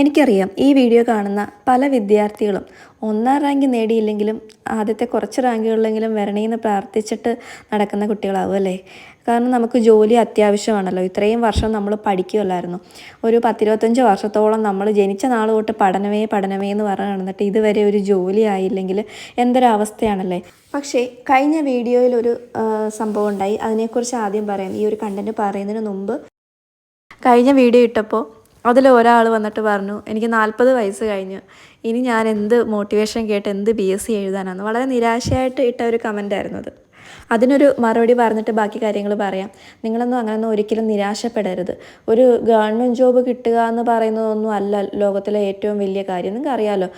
എനിക്കറിയാം ഈ വീഡിയോ കാണുന്ന പല വിദ്യാർത്ഥികളും ഒന്നാം റാങ്ക് നേടിയില്ലെങ്കിലും ആദ്യത്തെ കുറച്ച് റാങ്കുകളിലെങ്കിലും വരണേന്ന് പ്രാർത്ഥിച്ചിട്ട് നടക്കുന്ന കുട്ടികളാവും അല്ലേ? കാരണം നമുക്ക് ജോലി അത്യാവശ്യമാണല്ലോ. ഇത്രയും വർഷം നമ്മൾ പഠിക്കുമല്ലായിരുന്നു ഒരു പത്തിരുപത്തഞ്ച് വർഷത്തോളം നമ്മൾ ജനിച്ച നാൾ തൊട്ട് പഠനമേ പഠനമേ എന്ന് പറഞ്ഞ് നടന്നിട്ട് ഇതുവരെ ഒരു ജോലി ആയില്ലെങ്കിൽ എന്തൊരവസ്ഥയാണല്ലേ? പക്ഷേ കഴിഞ്ഞ വീഡിയോയിൽ ഒരു സംഭവം ഉണ്ടായി. അതിനെക്കുറിച്ച് ആദ്യം പറയാം. ഈ ഒരു കണ്ടന്റ് പറയുന്നതിന് മുമ്പ് കഴിഞ്ഞ വീഡിയോ ഇട്ടപ്പോൾ അതിൽ ഒരാൾ വന്നിട്ട് പറഞ്ഞു എനിക്ക് നാൽപ്പത് വയസ്സ് കഴിഞ്ഞു. ഇനി ഞാൻ എന്ത് മോട്ടിവേഷൻ കേട്ട് എന്ത് ബി എസ് സി എഴുതാനാണ് വളരെ നിരാശയായിട്ട് ഇട്ട ഒരു കമന്റ് ആയിരുന്നു അത്. അതിനൊരു മറുപടി പറഞ്ഞിട്ട് ബാക്കി കാര്യങ്ങൾ പറയാം. നിങ്ങളൊന്നും അങ്ങനെയൊന്നും ഒരിക്കലും നിരാശപ്പെടരുത്. ഒരു ഗവൺമെന്റ് ജോബ് കിട്ടുക എന്ന് പറയുന്നതൊന്നും അല്ല ലോകത്തിലെ ഏറ്റവും വലിയ കാര്യം. നിങ്ങൾക്ക് അറിയാമല്ലോ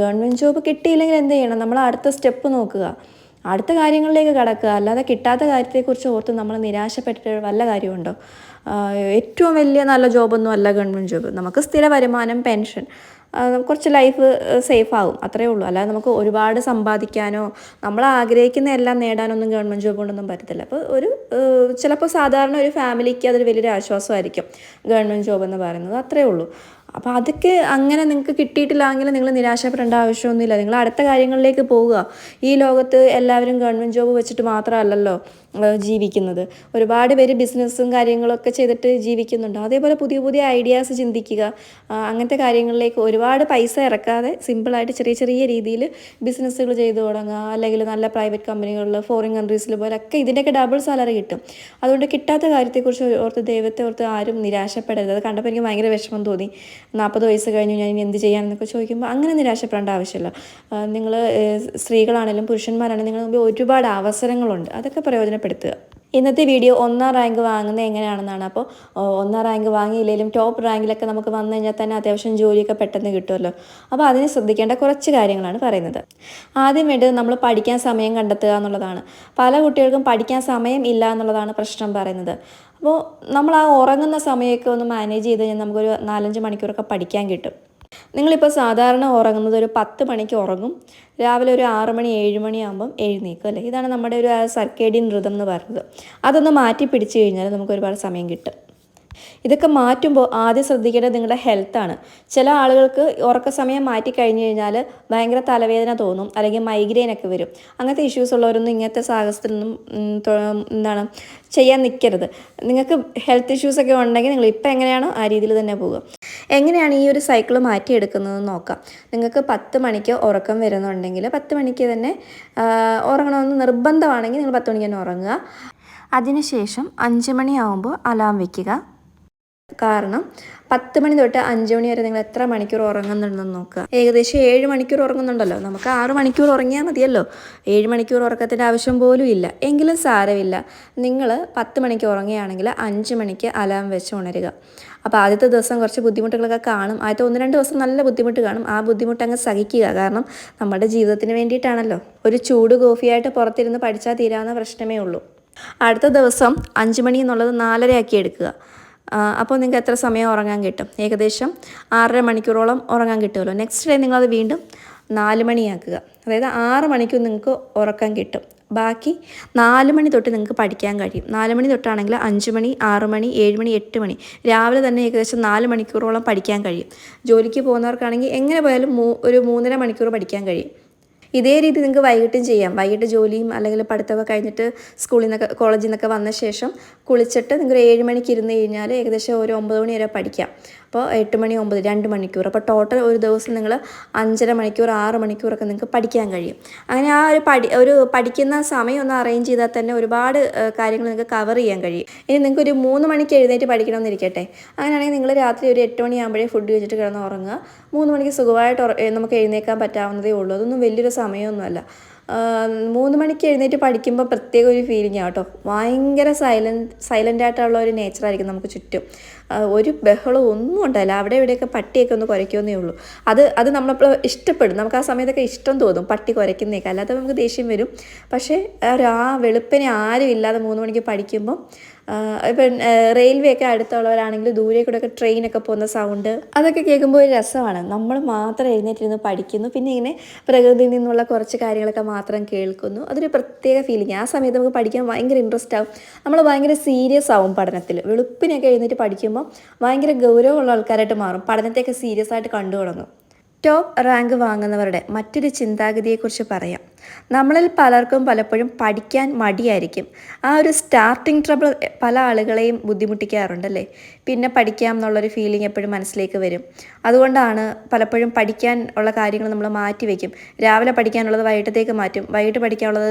ഗവൺമെന്റ് ജോബ് കിട്ടിയില്ലെങ്കിൽ എന്ത് ചെയ്യണം? നമ്മൾ അടുത്ത സ്റ്റെപ്പ് നോക്കുക. അടുത്ത കാര്യങ്ങളിലേക്ക് കടക്കുക. അല്ലാതെ കിട്ടാത്ത കാര്യത്തെക്കുറിച്ച് ഓർത്ത് നമ്മൾ നിരാശപ്പെട്ടിട്ട് വല്ല കാര്യമുണ്ടോ? ഏറ്റവും വലിയ നല്ല ജോബൊന്നും അല്ല ഗവൺമെന്റ് ജോബ്. നമുക്ക് സ്ഥിര വരുമാനം പെൻഷൻ കുറച്ച് ലൈഫ് സേഫ് ആകും അത്രേ ഉള്ളൂ. അല്ലാതെ നമുക്ക് ഒരുപാട് സമ്പാദിക്കാനോ നമ്മൾ ആഗ്രഹിക്കുന്ന എല്ലാം നേടാനൊന്നും ഗവൺമെന്റ് ജോബ് കൊണ്ടൊന്നും പറ്റത്തില്ല. അപ്പോൾ ഒരു ചിലപ്പോൾ സാധാരണ ഒരു ഫാമിലിക്ക് അതൊരു വലിയൊരു ആശ്വാസമായിരിക്കും ഗവൺമെന്റ് ജോബ് എന്ന് പറയുന്നത്. അത്രേ ഉള്ളൂ. അപ്പോൾ അതൊക്കെ അങ്ങനെ നിങ്ങൾക്ക് കിട്ടിയിട്ടില്ലെങ്കിൽ നിങ്ങൾ നിരാശപ്പെടേണ്ട ആവശ്യമൊന്നുമില്ല. നിങ്ങൾ അടുത്ത കാര്യങ്ങളിലേക്ക് പോവുക. ഈ ലോകത്ത് എല്ലാവരും ഗവൺമെന്റ് ജോബ് വെച്ചിട്ട് മാത്രമല്ലല്ലോ. ജീവിക്കുന്നത്. ഒരുപാട് പേര് ബിസിനസ്സും കാര്യങ്ങളൊക്കെ ചെയ്തിട്ട് ജീവിക്കുന്നുണ്ട്. അതേപോലെ പുതിയ പുതിയ ഐഡിയാസ് ചിന്തിക്കുക അങ്ങനത്തെ കാര്യങ്ങളിലേക്ക് ഒരുപാട് പൈസ ഇറക്കാതെ സിമ്പിളായിട്ട് ചെറിയ ചെറിയ രീതിയിൽ ബിസിനസ്സുകൾ ചെയ്തു തുടങ്ങുക. അല്ലെങ്കിൽ നല്ല പ്രൈവറ്റ് കമ്പനികളിൽ ഫോറിൻ കൺട്രീസിൽ പോലൊക്കെ ഇതിന്റെയൊക്കെ ഡബിൾ സാലറി കിട്ടും. അതുകൊണ്ട് കിട്ടാത്ത കാര്യത്തെക്കുറിച്ച് ഓർത്ത് ദൈവത്തെ ഓർത്ത് ആരും നിരാശപ്പെടരുത്. അത് കണ്ടപ്പോൾ എനിക്ക് ഭയങ്കര വിഷമം തോന്നി. നാൽപ്പത് വയസ്സ് കഴിഞ്ഞു ഞാൻ ഇനി എന്ത് ചെയ്യാനെന്നൊക്കെ ചോദിക്കുമ്പോൾ അങ്ങനെ നിരാശപ്പെടേണ്ട ആവശ്യമില്ല. നിങ്ങൾ സ്ത്രീകളാണെങ്കിലും പുരുഷന്മാരാണെങ്കിലും നിങ്ങൾ ഒരുപാട് അവസരങ്ങളുണ്ട്. അതൊക്കെ പ്രയോജനപ്പെടുത്തുക ഇന്നത്തെ വീഡിയോ ഒന്നാം റാങ്ക് വാങ്ങുന്നത് എങ്ങനെയാണെന്നാണ്. അപ്പോൾ ഒന്നാം റാങ്ക് വാങ്ങിയില്ലെങ്കിലും ടോപ്പ് റാങ്കിലൊക്കെ നമുക്ക് വന്നു കഴിഞ്ഞാൽ തന്നെ അത്യാവശ്യം ജോലിയൊക്കെ പെട്ടെന്ന് കിട്ടുമല്ലോ. അപ്പോൾ അതിന് ശ്രദ്ധിക്കേണ്ട കുറച്ച് കാര്യങ്ങളാണ് പറയുന്നത്. ആദ്യം വേണ്ടത് നമ്മൾ പഠിക്കാൻ സമയം കണ്ടെത്തുക എന്നുള്ളതാണ്. പല കുട്ടികൾക്കും പഠിക്കാൻ സമയം ഇല്ല എന്നുള്ളതാണ് പ്രശ്നം പറയുന്നത്. അപ്പോൾ നമ്മൾ ആ ഉറങ്ങുന്ന സമയമൊക്കെ ഒന്ന് മാനേജ് ചെയ്ത് കഴിഞ്ഞാൽ നമുക്കൊരു നാലഞ്ച് മണിക്കൂറൊക്കെ പഠിക്കാൻ കിട്ടും. നിങ്ങളിപ്പോൾ സാധാരണ ഉറങ്ങുന്നത് ഒരു പത്ത് മണിക്ക് ഉറങ്ങും. രാവിലെ ഒരു ആറ് മണി ഏഴ് മണിയാകുമ്പം എഴുന്നേക്കും അല്ലേ? ഇതാണ് നമ്മുടെ ഒരു സർക്കേഡിയൻ ഋതം എന്ന് പറയുന്നത്. അതൊന്ന് മാറ്റി പിടിച്ചു കഴിഞ്ഞാൽ നമുക്ക് ഒരുപാട് സമയം കിട്ടും. ഇതൊക്കെ മാറ്റുമ്പോൾ ആദ്യം ശ്രദ്ധിക്കേണ്ടത് നിങ്ങളുടെ ഹെൽത്താണ് ചില ആളുകൾക്ക് ഉറക്ക സമയം മാറ്റി കഴിഞ്ഞു കഴിഞ്ഞാൽ ഭയങ്കര തലവേദന തോന്നും അല്ലെങ്കിൽ മൈഗ്രെയിൻ ഒക്കെ വരും. അങ്ങനത്തെ ഇഷ്യൂസ് ഉള്ളവരൊന്നും ഇങ്ങനത്തെ സാഹസത്തിലൊന്നും എന്താണ് ചെയ്യാൻ നിൽക്കരുത്. നിങ്ങൾക്ക് ഹെൽത്ത് ഇഷ്യൂസ് ഒക്കെ ഉണ്ടെങ്കിൽ നിങ്ങൾ ഇപ്പം എങ്ങനെയാണോ ആ രീതിയിൽ തന്നെ പോവുക. എങ്ങനെയാണ് ഈ ഒരു സൈക്കിൾ മാറ്റിയെടുക്കുന്നതെന്ന് നോക്കാം. നിങ്ങൾക്ക് പത്ത് മണിക്ക് ഉറക്കം വരുന്നുണ്ടെങ്കിൽ പത്ത് മണിക്ക് തന്നെ ഉറങ്ങണമെന്ന് നിർബന്ധമാണെങ്കിൽ നിങ്ങൾ പത്ത് മണിക്ക് തന്നെ ഉറങ്ങുക. അതിനുശേഷം അഞ്ച് മണിയാവുമ്പോൾ അലാം വയ്ക്കുക കാരണം പത്ത് മണി തൊട്ട് അഞ്ച് മണി വരെ നിങ്ങൾ എത്ര മണിക്കൂർ ഉറങ്ങുന്നുണ്ടെന്ന് നോക്കുക. ഏകദേശം ഏഴ് മണിക്കൂർ ഉറങ്ങുന്നുണ്ടല്ലോ. നമുക്ക് ആറ് മണിക്കൂർ ഉറങ്ങിയാൽ മതിയല്ലോ. ഏഴ് മണിക്കൂർ ഉറക്കത്തിന്റെ ആവശ്യം പോലും ഇല്ല. എങ്കിലും സാരമില്ല. നിങ്ങൾ പത്ത് മണിക്ക് ഉറങ്ങുകയാണെങ്കിൽ അഞ്ച് മണിക്ക് അലാം വെച്ച് ഉണരുക. അപ്പോൾ ആദ്യത്തെ ദിവസം കുറച്ച് ബുദ്ധിമുട്ടുകളൊക്കെ കാണും. ആദ്യത്തെ ഒന്ന് രണ്ട് ദിവസം നല്ല ബുദ്ധിമുട്ട് കാണും. ആ ബുദ്ധിമുട്ട് അങ്ങ് സഹിക്കുക. കാരണം നമ്മുടെ ജീവിതത്തിന് വേണ്ടിയിട്ടാണല്ലോ. ഒരു ചൂട് കോഫിയായിട്ട് പുറത്തിരുന്ന് പഠിച്ചാൽ തീരാവുന്ന പ്രശ്നമേ ഉള്ളൂ. അടുത്ത ദിവസം അഞ്ച് മണി എന്നുള്ളത് നാലരയാക്കി എടുക്കുക. അപ്പോൾ നിങ്ങൾക്ക് എത്ര സമയം ഉറങ്ങാൻ കിട്ടും? ഏകദേശം ആറര മണിക്കൂറോളം ഉറങ്ങാൻ കിട്ടുമല്ലോ. നെക്സ്റ്റ് ഡേ നിങ്ങളത് വീണ്ടും നാല് മണിയാക്കുക. അതായത് ആറ് മണിക്കൂർ നിങ്ങൾക്ക് ഉറക്കം കിട്ടും. ബാക്കി നാല് മണി തൊട്ട് നിങ്ങൾക്ക് പഠിക്കാൻ കഴിയും. നാല് മണി തൊട്ടാണെങ്കിൽ അഞ്ച് മണി ആറ് മണി ഏഴ് മണി എട്ട് മണി. രാവിലെ തന്നെ ഏകദേശം നാല് മണിക്കൂറോളം പഠിക്കാൻ കഴിയും. ജോലിക്ക് പോകുന്നവർക്കാണെങ്കിൽ എങ്ങനെ പോയാലും ഒരു മൂന്നര മണിക്കൂർ പഠിക്കാൻ കഴിയും. ഇതേ രീതി നിങ്ങൾക്ക് വൈകിട്ടും ചെയ്യാം. വൈകിട്ട് ജോലിയും അല്ലെങ്കിൽ പഠിത്തമൊക്കെ കഴിഞ്ഞിട്ട് സ്കൂളിൽ നിന്നൊക്കെ കോളേജിൽ നിന്നൊക്കെ വന്ന ശേഷം കുളിച്ചിട്ട് നിങ്ങൾ ഏഴ് മണിക്ക് ഇരുന്ന് കഴിഞ്ഞാൽ ഏകദേശം ഒരു ഒമ്പത് മണി വരെ പഠിക്കാം. അപ്പോൾ എട്ട് മണി ഒമ്പത് രണ്ട് മണിക്കൂർ. അപ്പോൾ ടോട്ടൽ ഒരു ദിവസം നിങ്ങൾ അഞ്ചര മണിക്കൂർ ആറ് മണിക്കൂറൊക്കെ നിങ്ങൾക്ക് പഠിക്കാൻ കഴിയും. അങ്ങനെ ആ ഒരു പഠി ഒരു പഠിക്കുന്ന സമയം ഒന്ന് അറേഞ്ച് ചെയ്താൽ തന്നെ ഒരുപാട് കാര്യങ്ങൾ നിങ്ങൾക്ക് കവർ ചെയ്യാൻ കഴിയും. ഇനി നിങ്ങൾക്ക് ഒരു മൂന്ന് മണിക്ക് എഴുന്നേറ്റ് പഠിക്കണമെന്നിരിക്കട്ടെ. അങ്ങനെയാണെങ്കിൽ നിങ്ങൾ രാത്രി ഒരു എട്ട് മണിയാകുമ്പോഴേ ഫുഡ് കഴിച്ചിട്ട് കിടന്ന് ഉറങ്ങുക. മൂന്ന് മണിക്ക് സുഖമായിട്ട് നമുക്ക് എഴുന്നേക്കാൻ പറ്റാവുന്നതേ ഉള്ളൂ. അതൊന്നും വലിയൊരു സമയമൊന്നുമല്ല മൂന്ന് മണിക്ക് എഴുന്നേറ്റ് പഠിക്കുമ്പോൾ പ്രത്യേക ഒരു ഫീലിംഗ് ആട്ടോ ഭയങ്കര സൈലന്റ് സൈലന്റ് ആയിട്ടുള്ള ഒരു നേച്ചറായിരിക്കും നമുക്ക് ചുറ്റും. ഒരു ബഹളം ഒന്നും ഉണ്ടായില്ല. അവിടെ ഇവിടെയൊക്കെ പട്ടിയൊക്കെ ഒന്ന് കുരയ്ക്കുമെന്നേ ഉള്ളൂ. അത് അത് നമ്മളപ്പോൾ ഇഷ്ടപ്പെടും. നമുക്ക് ആ സമയത്തൊക്കെ ഇഷ്ടം തോന്നും പട്ടി കുരയ്ക്കുന്നതൊക്കെ അല്ലാതെ നമുക്ക് ദേഷ്യം വരും. പക്ഷേ ആ വെളുപ്പിനെ ആരും ഇല്ലാതെ മൂന്ന് മണിക്ക് പഠിക്കുമ്പോൾ ഇപ്പം റെയിൽവേ ഒക്കെ അടുത്തുള്ളവരാണെങ്കിൽ ദൂരെ കൂടെ ഒക്കെ ട്രെയിനൊക്കെ പോകുന്ന സൗണ്ട് അതൊക്കെ കേൾക്കുമ്പോൾ ഒരു രസമാണ്. നമ്മൾ മാത്രം എഴുന്നേറ്റിരുന്ന് പഠിക്കുന്നു. പിന്നെ ഇങ്ങനെ പ്രകൃതിയിൽ നിന്നുള്ള കുറച്ച് കാര്യങ്ങളൊക്കെ മാത്രം കേൾക്കുന്നു. അതൊരു പ്രത്യേക ഫീലിംഗ് ആ സമയത്ത് നമുക്ക് പഠിക്കാൻ ഭയങ്കര ഇൻട്രസ്റ്റ് ആവും. നമ്മൾ ഭയങ്കര സീരിയസ് ആവും പഠനത്തിൽ. വെളുപ്പിനൊക്കെ എഴുന്നേറ്റ് പഠിക്കുമ്പോൾ കഴിയുമ്പോൾ ഭയങ്കര ഗൗരവമുള്ള ആൾക്കാരായിട്ട് മാറും. പഠനത്തെയൊക്കെ സീരിയസ് ആയിട്ട് കണ്ടു തുടങ്ങും ടോപ്പ് റാങ്ക് വാങ്ങുന്നവരുടെ മറ്റൊരു ചിന്താഗതിയെക്കുറിച്ച് പറയാം. നമ്മളിൽ പലർക്കും പലപ്പോഴും പഠിക്കാൻ മടിയായിരിക്കും. ആ ഒരു സ്റ്റാർട്ടിങ് ട്രബിൾ പല ആളുകളെയും ബുദ്ധിമുട്ടിക്കാറുണ്ടല്ലേ? പിന്നെ പഠിക്കാം എന്നുള്ളൊരു ഫീലിംഗ് എപ്പോഴും മനസ്സിലേക്ക് വരും. അതുകൊണ്ടാണ് പലപ്പോഴും പഠിക്കാൻ ഉള്ള കാര്യങ്ങൾ നമ്മൾ മാറ്റി വയ്ക്കും രാവിലെ പഠിക്കാനുള്ളത് വൈകിട്ടത്തേക്ക് മാറ്റും. വൈകിട്ട് പഠിക്കാനുള്ളത്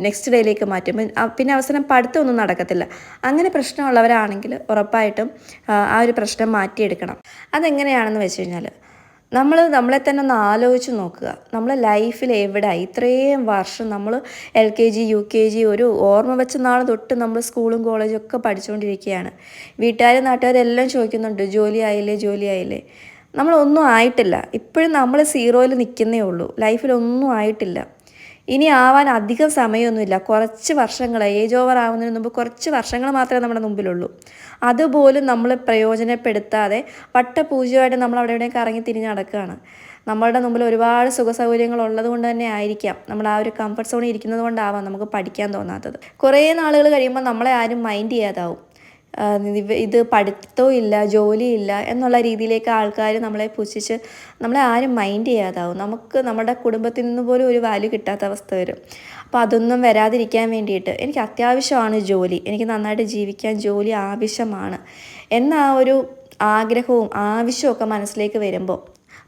നെക്സ്റ്റ് ഡേയിലേക്ക് മാറ്റും. പിന്നെ അവസാനം പഠിത്തമൊന്നും നടക്കത്തില്ല. അങ്ങനെ പ്രശ്നമുള്ളവരാണെങ്കിൽ ഉറപ്പായിട്ടും ആ, ഒരു പ്രശ്നം മാറ്റിയെടുക്കണം. അതെങ്ങനെയാണെന്ന് വെച്ച് കഴിഞ്ഞാൽ നമ്മൾ നമ്മളെ തന്നെ ഒന്ന് ആലോചിച്ച് നോക്കുക. നമ്മൾ ലൈഫിൽ എവിടെ ഇത്രയും വർഷം നമ്മൾ L K G U K G ഒരു ഓർമ്മ വെച്ച നാൾ തൊട്ട് നമ്മൾ സ്കൂളും കോളേജും ഒക്കെ പഠിച്ചുകൊണ്ടിരിക്കുകയാണ്. വീട്ടുകാരും നാട്ടുകാരെല്ലാം ചോദിക്കുന്നുണ്ട് ജോലി ആയില്ലേ? ജോലി ആയില്ലേ? നമ്മളൊന്നും ആയിട്ടില്ല. ഇപ്പോഴും നമ്മൾ സീറോയിൽ നിൽക്കുന്നേ ഉള്ളൂ. ലൈഫിലൊന്നും ആയിട്ടില്ല. ഇനി ആവാൻ അധികം സമയമൊന്നുമില്ല. കുറച്ച് വർഷങ്ങൾ ഏജ് ഓവർ ആവുന്നതിന് മുമ്പ് കുറച്ച് വർഷങ്ങൾ മാത്രമേ നമ്മുടെ മുമ്പിലുള്ളൂ. അതുപോലും നമ്മൾ പ്രയോജനപ്പെടുത്താതെ വട്ടപൂജ്യമായിട്ട് നമ്മൾ അവിടെ എവിടെയും കറങ്ങി തിരിഞ്ഞ് നടക്കുകയാണ്. നമ്മളുടെ മുമ്പിൽ ഒരുപാട് സുഖ സൗകര്യങ്ങൾ ഉള്ളത് കൊണ്ട് തന്നെ ആയിരിക്കാം. നമ്മൾ ആ ഒരു കംഫർട്ട് സോണിൽ ഇരിക്കുന്നത് കൊണ്ടാവാം നമുക്ക് പഠിക്കാൻ തോന്നാത്തത്. കുറേ നാളുകൾ കഴിയുമ്പോൾ നമ്മളെ ആരും മൈൻഡ് ചെയ്യാതാവും. ഇത് പഠിത്തവും ഇല്ല ജോലിയില്ല എന്നുള്ള രീതിയിലേക്ക് ആൾക്കാർ നമ്മളെ പുച്ഛിച്ച് നമ്മളെ ആരും മൈൻഡ് ചെയ്യാതാവും. നമുക്ക് നമ്മുടെ കുടുംബത്തിൽ നിന്ന് പോലും ഒരു വാല്യൂ കിട്ടാത്ത അവസ്ഥ വരും. അപ്പോൾ അതൊന്നും വരാതിരിക്കാൻ വേണ്ടിയിട്ട് എനിക്ക് അത്യാവശ്യമാണ് ജോലി. എനിക്ക് നന്നായിട്ട് ജീവിക്കാൻ ജോലി ആവശ്യമാണ്. എന്ന ആ ഒരു ആഗ്രഹവും ആവശ്യവും മനസ്സിലേക്ക് വരുമ്പോൾ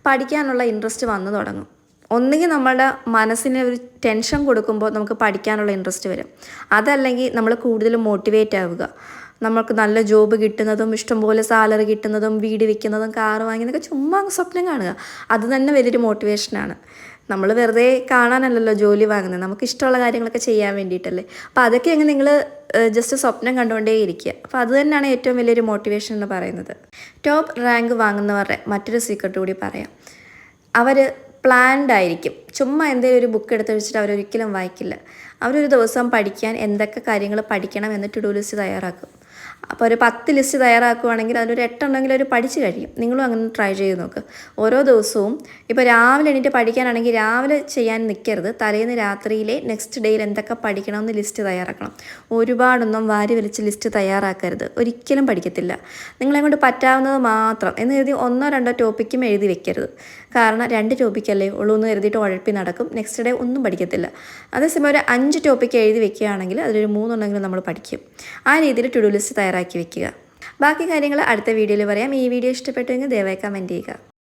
പഠിക്കാനുള്ള ഇൻട്രസ്റ്റ് വന്നു തുടങ്ങും. ഒന്നുകിൽ നമ്മുടെ മനസ്സിന് ഒരു ടെൻഷൻ കൊടുക്കുമ്പോൾ നമുക്ക് പഠിക്കാനുള്ള ഇൻട്രസ്റ്റ് വരും. അതല്ലെങ്കിൽ നമ്മൾ കൂടുതൽ മോട്ടിവേറ്റ് ആവുക. നമുക്ക് നല്ല ജോബ് കിട്ടുന്നതും ഇഷ്ടംപോലെ സാലറി കിട്ടുന്നതും വീട് വിൽക്കുന്നതും കാർ വാങ്ങുന്നതൊക്കെ ചുമ്മാ സ്വപ്നം കാണുക. അത് തന്നെ വലിയൊരു മോട്ടിവേഷനാണ് നമ്മൾ വെറുതെ കാണാനല്ലല്ലോ ജോലി വാങ്ങുന്നത്. നമുക്ക് ഇഷ്ടമുള്ള കാര്യങ്ങളൊക്കെ ചെയ്യാൻ വേണ്ടിയിട്ടല്ലേ. അപ്പോൾ അതൊക്കെ അങ്ങ് നിങ്ങൾ ജസ്റ്റ് സ്വപ്നം കണ്ടുകൊണ്ടേ ഇരിക്കുക. അപ്പോൾ അത് തന്നെയാണ് ഏറ്റവും വലിയൊരു മോട്ടിവേഷൻ എന്ന് പറയുന്നത്. ടോപ്പ് റാങ്ക് വാങ്ങുന്നവരുടെ മറ്റൊരു സീക്രട്ട് കൂടി പറയാം. അവർ പ്ലാൻഡ് ആയിരിക്കും. ചുമ്മാ എന്തെങ്കിലും ഒരു ബുക്ക് എടുത്ത് വെച്ചിട്ട് അവരൊരിക്കലും വായിക്കില്ല. അവരൊരു ദിവസം പഠിക്കാൻ എന്തൊക്കെ കാര്യങ്ങൾ പഠിക്കണം എന്ന് ടു ഡു ലിസ്റ്റ് തയ്യാറാക്കും. അപ്പോൾ ഒരു പത്ത് ലിസ്റ്റ് തയ്യാറാക്കുവാണെങ്കിൽ അതിലൊരു എട്ടെണ്ണമെങ്കിലും ഒരു പഠിച്ച് കഴിയും. നിങ്ങളും അങ്ങനെ ട്രൈ ചെയ്ത് നോക്ക്. ഓരോ ദിവസവും ഇപ്പോൾ രാവിലെ എണീറ്റ് പഠിക്കാനാണെങ്കിൽ രാവിലെ ചെയ്യാൻ നിൽക്കരുത്. തലേന്ന് രാത്രിയിലെ നെക്സ്റ്റ് ഡേയിൽ എന്തൊക്കെ പഠിക്കണമെന്ന് ലിസ്റ്റ് തയ്യാറാക്കണം. ഒരുപാടൊന്നും വാരി വലിച്ച് ലിസ്റ്റ് തയ്യാറാക്കരുത്. ഒരിക്കലും പഠിക്കത്തില്ല. നിങ്ങളെ കൊണ്ട് പറ്റാവുന്നത് മാത്രം എന്ന് കരുതി ഒന്നോ രണ്ടോ ടോപ്പിക്കും എഴുതി വെക്കരുത്. കാരണം രണ്ട് ടോപ്പിക്കല്ലേ ഉള്ളൂ എന്ന് കരുതിയിട്ട് ഉഴപ്പി നടക്കും. നെക്സ്റ്റ് ഡേ ഒന്നും പഠിക്കത്തില്ല. അതേസമയം ഒരു അഞ്ച് ടോപ്പിക്ക് എഴുതി വെക്കുകയാണെങ്കിൽ അതിലൊരു മൂന്നുണ്ടെങ്കിലും നമ്മൾ പഠിക്കും. ആ രീതിയിൽ ടു ഡു ലിസ്റ്റ് തയ്യാറാക്കി വെക്കുക. ബാക്കി കാര്യങ്ങൾ അടുത്ത വീഡിയോയിൽ പറയാം. ഈ വീഡിയോ ഇഷ്ടപ്പെട്ടെങ്കിൽ ദയവായി കമന്റ് ചെയ്യുക.